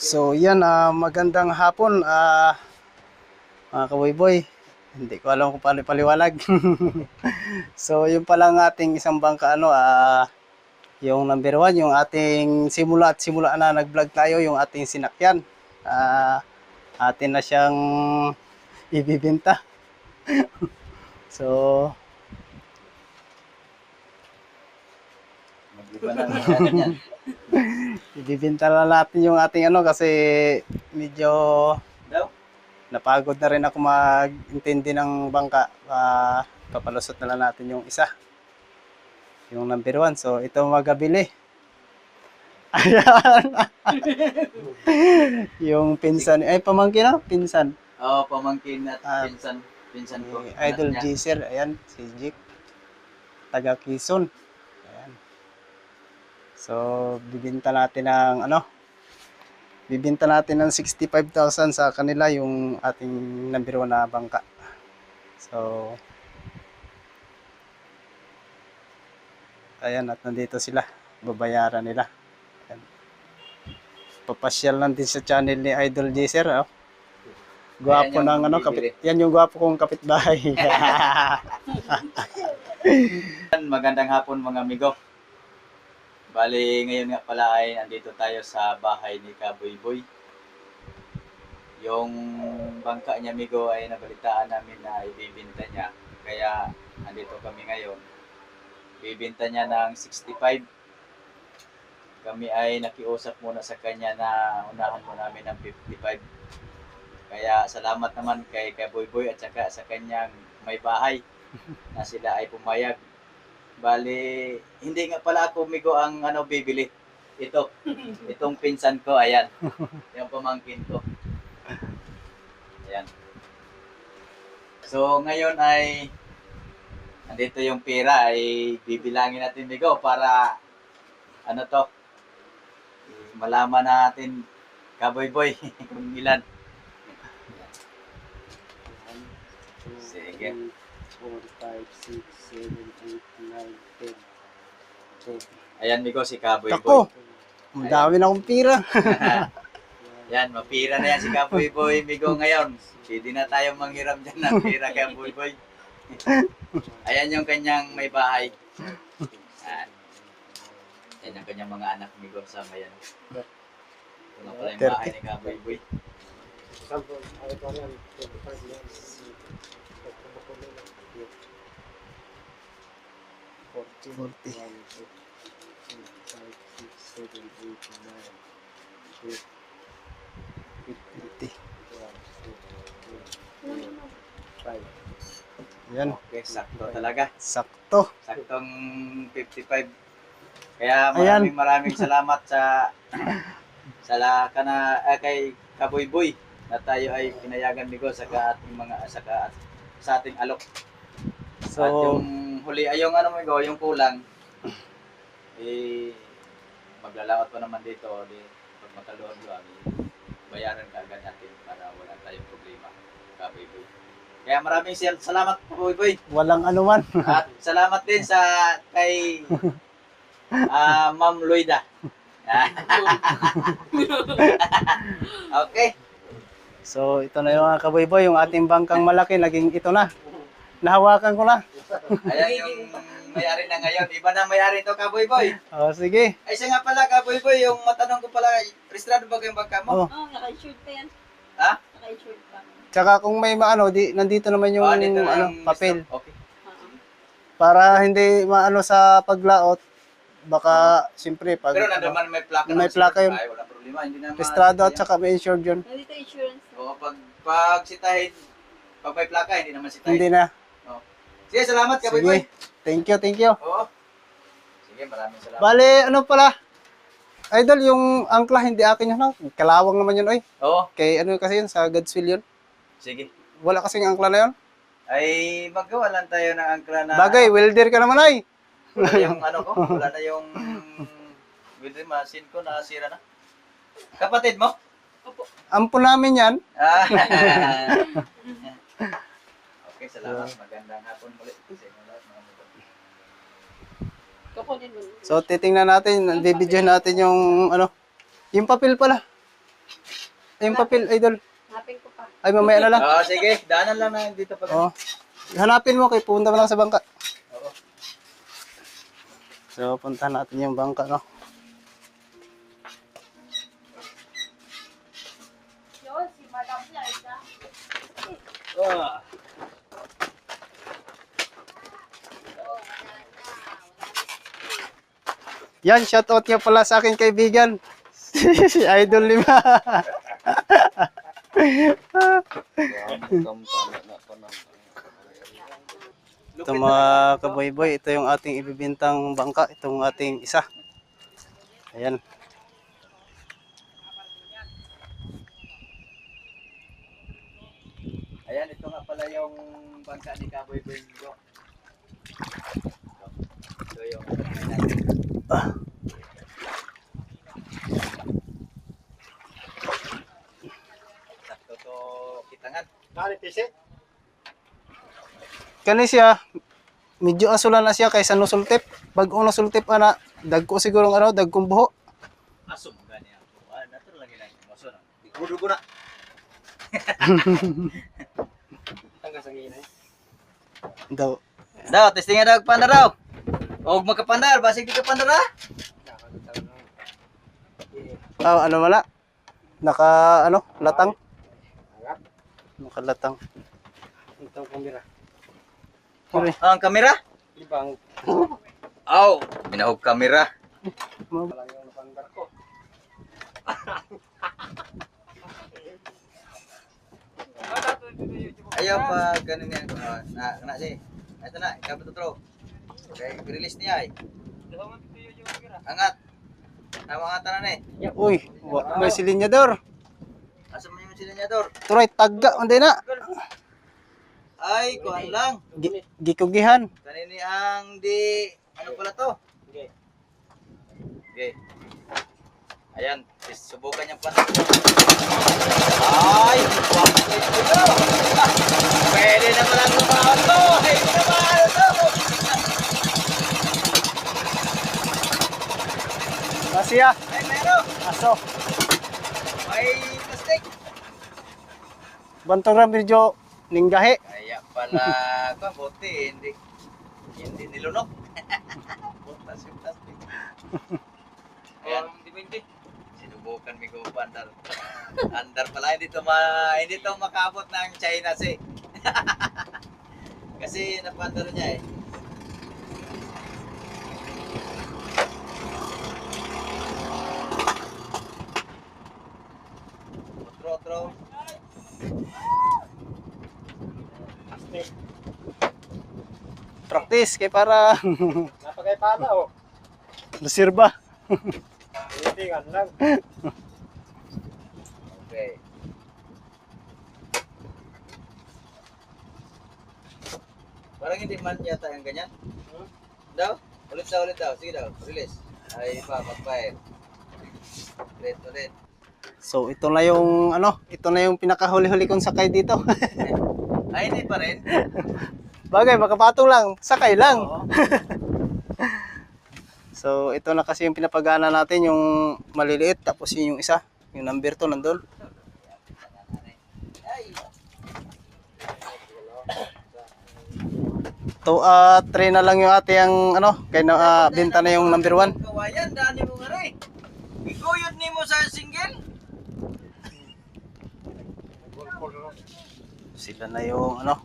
So yan, ah, magandang hapon ah mga kaboy-boy. Hindi ko alam kung paano paliwanag. so yun pala ang ating isang bangka ano, ah yung number one, yung ating simula at simula na nag-vlog tayo, yung ating sinakyan. Ah atin na siyang ibibenta. so Mag-iba na naman yan. ibibenta na natin yung ating ano kasi medyo napagod na rin ako mag-intindi ng bangka. Ah, papalusot na lang natin yung isa. Yung number one. So, ito magabili. Ayan. yung pinsan. Ay, pamangkin na? Pinsan. Oo, pamangkin at Ah, pinsan. Pinsan ko. Idol niya. Gisel. Ayan, si Jik. Taga Quezon. So, bibinta natin ng ano? Bibinta natin ng 65,000 sa kanila yung ating number one na bangka. So, ayan at nandito sila. Babayaran nila. Ayan. Papasyal lang din sa channel ni Idol Gisel. Oh. Gwapo ng ano, kapit. Yan yung gwapo kong kapitbahay. Magandang hapon mga amigo. Bali, ngayon nga pala ay andito tayo sa bahay ni Kaboy Boy. Yung bangka niya amigo ay nabalitaan namin na ibibinta niya. Kaya andito kami ngayon. Bibinta niya ng 65. Kami ay nakiusap muna sa kanya na unahan mo namin ng 55. Kaya salamat naman kay Kaboy Boy at saka sa kanyang may bahay na sila ay pumayag. Bali, hindi nga pala ako migo ang ano bibili. Ito, itong pinsan ko, ayan. Yung pamangkin ko. Ayan. So, ngayon ay andito yung pera ay bibilangin natin migo para ano to malaman natin kaboy boy kung ilan. Sige. 4, 5, 6, 7, 8, 9, 10. Ayan migo si kaboy boy. Ang dami na akong pira. Yan, mapira na yan si Kaboy Boy Migo ngayon. Pwede na tayo manghiram dyan ng pira kay Kaboy Boy. Ayan yung kanyang may bahay. Yan. Yan ang kanyang mga anak Migo sama yan. Ito na pala yung bahay ni Kaboy Boy. Forty. Fifty. Yan, Okay, sakto talaga. sakto. Saktong 55. Kaya Ayan. maraming maraming salamat sa sa la, kana, eh, kay Kaboy Boy na tayo ay pinayagan Migo sa ating mga sa, ka- sa ating alok. So, At yung huli, ay yung ano mo go, yung kulang, eh, maglalaot pa naman dito, di, pag makaluwag-luwag, eh, bayaran ka agad natin para wala tayong problema. Kaboy boy. Kaya maraming sal- salamat boy boy. walang anuman. At salamat din sa kay ah Ma'am Loida. okay. So, ito na yung mga kaboy-boy, yung ating bangkang malaki, naging ito na. Nahawakan ko na. Ayan yung may-ari na ngayon. Iba na may-ari to, Kaboy Boy. O, sige. Ay, siya nga pala, Kaboy Boy, yung matanong ko pala, registrado ba yung bangka mo? Oh. Oh, naka-insure pa yan. Ha? Naka-insure pa. Tsaka kung may maano, di, nandito naman yung Ah, dito na ano, ang papel. Okay. Oo. Para hindi maano sa paglaot, baka siyempre pag Pero nandaman may plaka. May naman plaka sila. yun. Ay, wala problema. Hindi na registrado at saka may insured yun. Nandito insurance. Oo, pag, pag sitahin, pag may plaka, hindi naman sitahin. Hindi na. Sige, salamat, Kaboy Sige. Boy. Thank you, thank you. Oo. Sige, maraming salamat. Bale, ano pala? Idol, yung angkla hindi akin yun. No? Kalawang naman yun, oy. Oo, Kay ano kasi yun, sa Godswill yun. sige. Wala kasing angkla na yun. Ay, magawa lang tayo ng angkla na... Bagay, welder ka naman, ay. Wala yung ano ko, wala na yung... The machine ko, nasira na. Kapatid mo? Ampo namin yan. Ah. okay, salamat. Magandang hapon ulit sa inyo lahat, mga mo. So, titingnan natin, bibidyo natin yung, ano, yung papel pala. yung papel, idol. Hanapin ko pa. Ay, mamaya na lang. Ah, sige, daanan lang na dito pag Oo. Hanapin mo kay punta mo lang sa bangka. Oo. So, puntahan natin yung bangka, no? Yun, si Madam Liza. Ah. Yan, shoutout niya pala sa aking kaibigan. si Idol Lima. ito mga kaboy-boy, ito yung ating ibibintang bangka, itong ating isa. Ayan. Ayan, ito nga pala yung bangka ni Kaboy Bengo. Ito yung. Kani siya, medyo asulan na siya kaysa nusultip. Bagong nusultip ana, dagko siguro ng ano, dagkong buho. Asum gani ako. Ah, nato lang ilang emoso na. Dugo na. Tangga sa ginay. Daw. Daw, testingan daw pandar daw. Og makapandar, basig di ka pandar ha? Ah, ano wala? Naka ano, latang. Nakalatang. Itong kamera. Pare, Ang kamera? ibang Aw, binahog kamera. Ayaw pa ganun yan. Ah, na, na si. Ito na, ikaw pa tutro. Okay, release niya ay. Angat. Tama nga tanan eh. Uy, wa- may silinyador. Asa mo yung silinyador? Turay tagga unday na. Ay, kuhan lang. Gi- Gikugihan. Kanini ang di... Ano pala to? Okay. Okay. Ayan, subukan niyang pan. Ay! Ko ito! Pwede naman ang lumaon to! Hindi naman to! Masya. Ay, meron! Aso. May plastic! Bantong ra medyo ninggahi. Kaya pala, kung buti, hindi, hindi nilunok. Butas yung plastic. Ayan. Sinubukan mi ko andar. Andar pala, hindi to, ma, hindi to makabot ng China si. Kasi napandar niya eh. Practice kay para Napagay pala oh. Hindi nga lang. Okay. Parang hindi man yata yung ganyan. Daw? Ulit daw, ulit daw. Sige daw, release. Ay, pa, mag-fire. Ulit, ulit. So ito na yung ano, ito na yung pinakahuli-huli kong sakay dito. Ay, hindi pa rin. Bagay, makapatong lang, sakay lang. So ito na kasi yung pinapagana natin, yung maliliit, tapos yun yung isa, yung number 2 nandun. To, ah, three na lang yung ate ang ano, kaya na, ah, benta na yung number 1. kawayan, dani mo nga rin. Iguyod ni mo sa single. Sila na yung ano,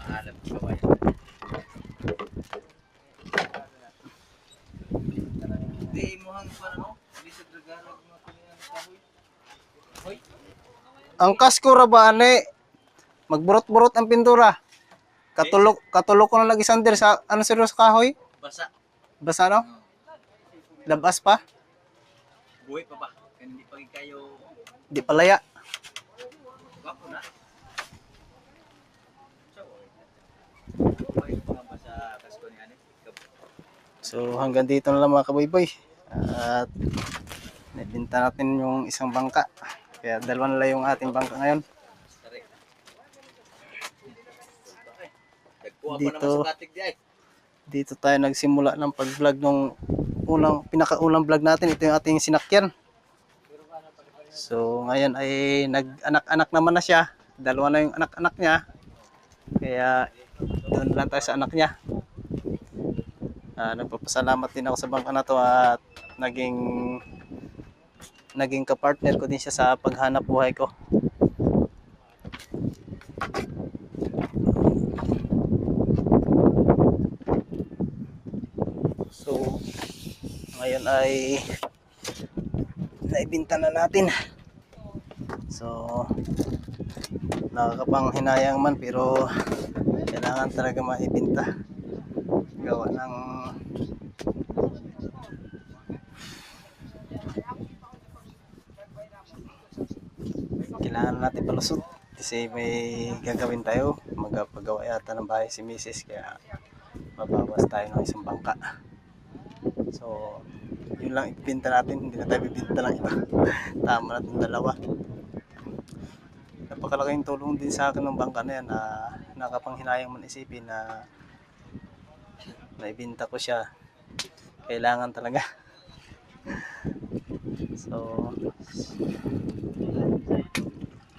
Maalam ko kawayan. Hindi mo hang pa no? Hindi sa dragarag mo kanilang kahoy. Hoy, ang kasko ra ba magburot-burot ang pintura. Katulok, katulok ko na lagi sander sa ano sa kahoy? basa. Basta ano? Labas pa? Buhay pa ba? Hindi pa kayo Di palaya. Wapo na. So, buhay pa nga ba sa kasko ni Ani? So hanggang dito na lang mga kaboy-boy. At nabinta natin yung isang bangka. Kaya dalawa na lang yung ating bangka ngayon. Dito. Dito tayo nagsimula ng pag-vlog nung unang pinakaunang vlog natin. Ito yung ating sinakyan. So ngayon ay nag-anak-anak naman na siya. Dalawa na yung anak-anak niya. Kaya doon lang tayo sa anak niya. Ah, nagpapasalamat din ako sa bangka na to at naging naging kapartner ko din siya sa paghanap buhay ko. So, ngayon ay naibinta na natin. So, nakakapanghinayang man pero kailangan talaga maibinta. Gawa ng kailangan natin palusot kasi may gagawin tayo. Magpagawa yata ng bahay si Mrs. kaya mabawas tayo ng isang bangka. So yun lang ibinta natin. Hindi na tayo bibinta ng iba. Tama na itong dalawa. Napakalaking tulong din sa akin ng bangka na yan na nakapanghinayang man isipin na naibinta ko siya. Kailangan talaga. So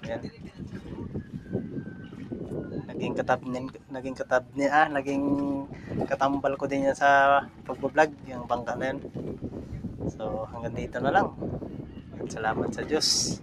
yan naging katab naging katab niya ah naging katambal ko din yan sa pagbablog yung bangka na yan so hanggang dito na lang. Salamat sa Diyos